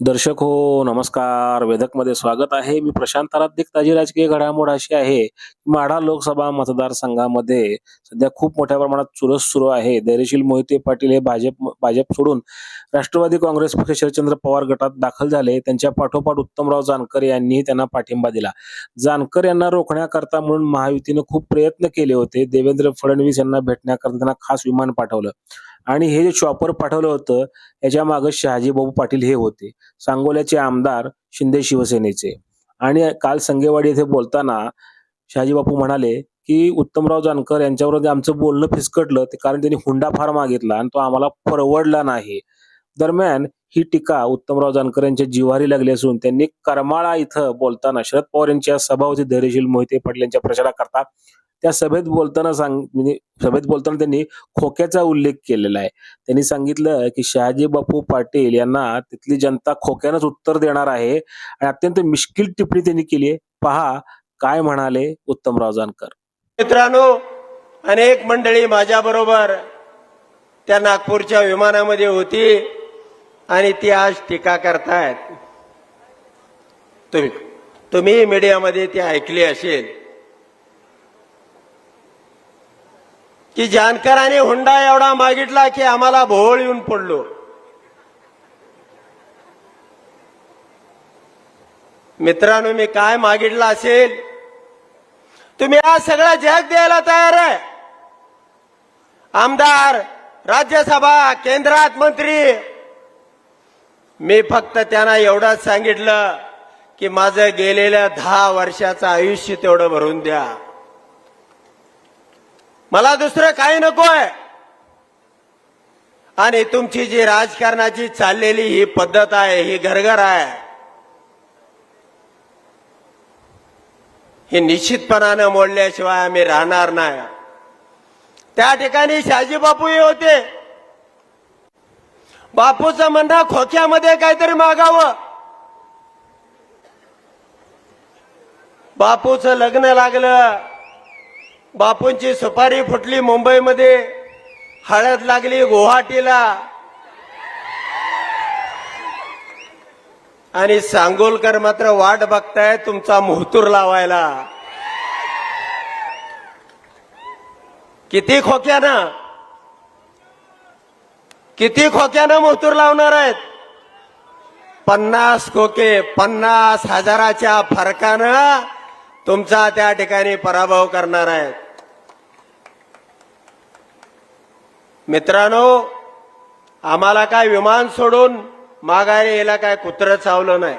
दर्शक हो नमस्कार. वेदकमध्ये स्वागत आहे. मी प्रशांत आराधिक ताजी राजकीय घडामोड अशी आहे माढा लोकसभा मतदारसंघामध्ये सध्या खूप मोठ्या प्रमाणात चुरस सुरू आहे. धैर्यशील मोहिते पाटील हे भाजप भाजप सोडून राष्ट्रवादी काँग्रेस पक्ष शरदचंद्र पवार गटात दाखल झाले. त्यांच्या पाठोपाठ उत्तमराव जानकर यांनी त्यांना पाठिंबा दिला. जानकर यांना रोखण्याकरता म्हणून महायुतीनं खूप प्रयत्न केले होते. देवेंद्र फडणवीस यांना भेटण्याकरता त्यांना खास विमान पाठवलं. आणि हे जे शॉपर पाठवलं होतं याच्या मागे शहाजीबाबू पाटील हे होते. सांगोल्याचे आमदार शिंदे शिवसेनेचे. आणि काल संगेवाडी येथे बोलताना शहाजी बापू म्हणाले की उत्तमराव जानकर यांच्यावर जे आमचं बोलणं फिसकटलं ते कारण त्यांनी हुंडा फार मागितला आणि तो आम्हाला परवडला नाही. दरम्यान ही टीका उत्तमराव जानकर यांच्या जिव्हारी लागली असून त्यांनी करमाळा इथं बोलताना शरद पवार यांच्या सभा होती धैर्यशील मोहिते पाटील यांच्या प्रचाराकरता. त्या सभेत बोलताना सांग म्हणजे सभेत बोलताना त्यांनी खोक्याचा उल्लेख केलेला आहे. त्यांनी सांगितलं की शहाजी बापू पाटील यांना तिथली जनता खोक्यानंच उत्तर देणार आहे आणि अत्यंत मिश्किल टिप्पणी त्यांनी केली आहे. पहा काय म्हणाले उत्तमराव जानकर. मित्रांनो अनेक मंडळी माझ्या बरोबर त्या नागपूरच्या विमानामध्ये होती. आणि ती आज टीका करतायत. तुम्ही तुम्ही मीडियामध्ये ती ऐकली असेल. की जानकरांनी हुंडा एवढा मागितला की आम्हाला भोवळ येऊन पडलो. मित्रांनो मी काय मागितलं असेल? तुम्ही आज सगळं जग द्यायला तयार आहे. आमदार राज्यसभा केंद्रात मंत्री मी फक्त त्यांना एवढंच सांगितलं की माझं गेलेल्या दहा वर्षाचं आयुष्य तेवढं भरून द्या. मला दुसरं काही नकोय. आणि तुमची जी राजकारणाची चाललेली ही पद्धत आहे ही घरघर आहे हे निश्चितपणानं मोडल्याशिवाय आम्ही राहणार नाही. त्या ठिकाणी शाजी बापूही होते. बापूचं म्हणणं खोक्यामध्ये काहीतरी मागावं. बापूचं लग्न लागलं. बापूंची सुपारी फुटली मुंबईमध्ये. हळद लागली गुवाहाटीला. आणि सांगोलकर मात्र वाट बघताय तुमचा मुहतूर लावायला. किती खोक्या ना किती खोक्यानं मोहतूर लावणार आहेत? पन्नास खोके पन्नास हजाराच्या फरकानं तुमचा त्या ठिकाणी पराभव करणार आहेत. मित्रांनो आम्हाला काय विमान सोडून माघारी यायला काय कुत्र चावलं नाही.